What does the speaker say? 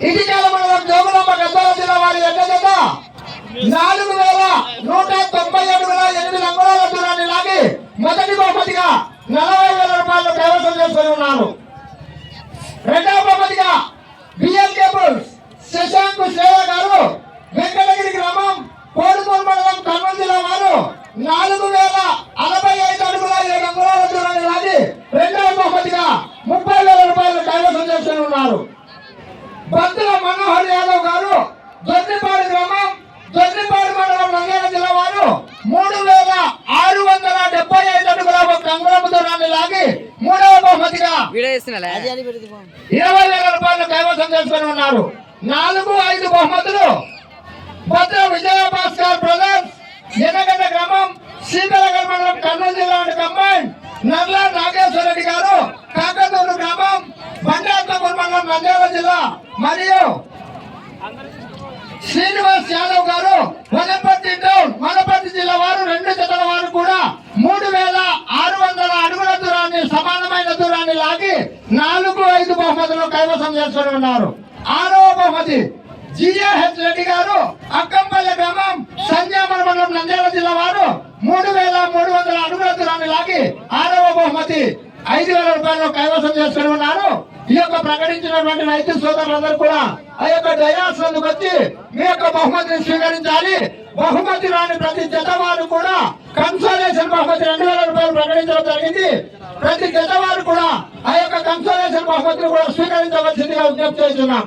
ఇటీకాల మండలం జోగులాంబ గద్వాల జిల్లా వారి ఎడ్ల జత. నాలుగు వేల నూట తొంభై అడుగుల ఎనిమిది అంగుళాల దూరాన్ని లాగి మొదటి బహుమతిగా నలభై వేల రూపాయలు కైవసం చేసుకుని ఉన్నారు. రెండవ బహుమతిగా బిఎల్ కేబుల్స్ శశాంక్ శ్రేయ గారు వెంకటగిరి గ్రామం కోడుకోలు మండలం కర్నూలు జిల్లా వారు నాలుగు వేల అరవై ఐదు అడుగుల ఏడు అంగుళాల దూరాన్ని లాగి రెండవ బహుమతిగా ముప్పై వేల రూపాయలు కైవసం చేసుకుని ఉన్నారు. భద్ర మనోహర్ యాదవ్ గారు దొడ్డిపాడు గ్రామం దొడ్డిపాడు మండలం నంద్యాల జిల్లా వారు. మూడు వేల ఆరు వందల డెబ్బై ఐదు అడుగుల ఒక అంగుళం దూరాన్ని లాగి మూడవ బహుమతిగా ఇరవై వేల రూపాయలు కైవసం చేసుకుని ఉన్నారు. నాలుగు ఐదు బహుమతులు. భద్ర విజయ భాస్కర్ బ్రదర్స్ ఎనగడ్డ గ్రామం శీతలగల్ మండలం కర్నూలు జిల్లా కంబైన్ నర్ల నాగేశ్వర రెడ్డి గారు గ్రామం బండాత్మపూర్ మండలం నంద్యాల జిల్లా మరియు శ్రీనివాస్ యాదవ్ గారు వనపర్తి టౌన్ వనపర్తి జిల్లా వారు రెండు జతల వారు కూడా మూడు వేల ఆరు వందల అడుగుల దూరాన్ని సమానమైన దూరాన్ని లాగి నాలుగు ఐదు బహుమతులు కైవసం చేసుకుని ఉన్నారు. ఆరవ బహుమతి జిఏహెచ్ రెడ్డి గారు అక్కంపల్లి గ్రామం సంజామల మండలం నంద్యాల జిల్లా వారు మూడు వేల మూడు వందల అడుగుల దూరాన్ని లాగి ఆరవ బహుమతి ఐదు వేల రూపాయలు కైవసం చేసుకుని ఉన్నారు. ఈ యొక్క ప్రకటించినటువంటి రైతు సోదరులందరూ కూడా ఆ యొక్క డయాస్ వచ్చి మీ యొక్క బహుమతిని స్వీకరించాలి. బహుమతి రాని ప్రతి జతవారు కూడా కన్సోలేషన్ బహుమతి రెండు వేల రూపాయలు ప్రకటించడం జరిగింది. ప్రతి జతవారు కూడా ఆ యొక్క కన్సోలేషన్ బహుమతిని కూడా స్వీకరించవలసిందిగా విజ్ఞప్తి చేస్తున్నాం.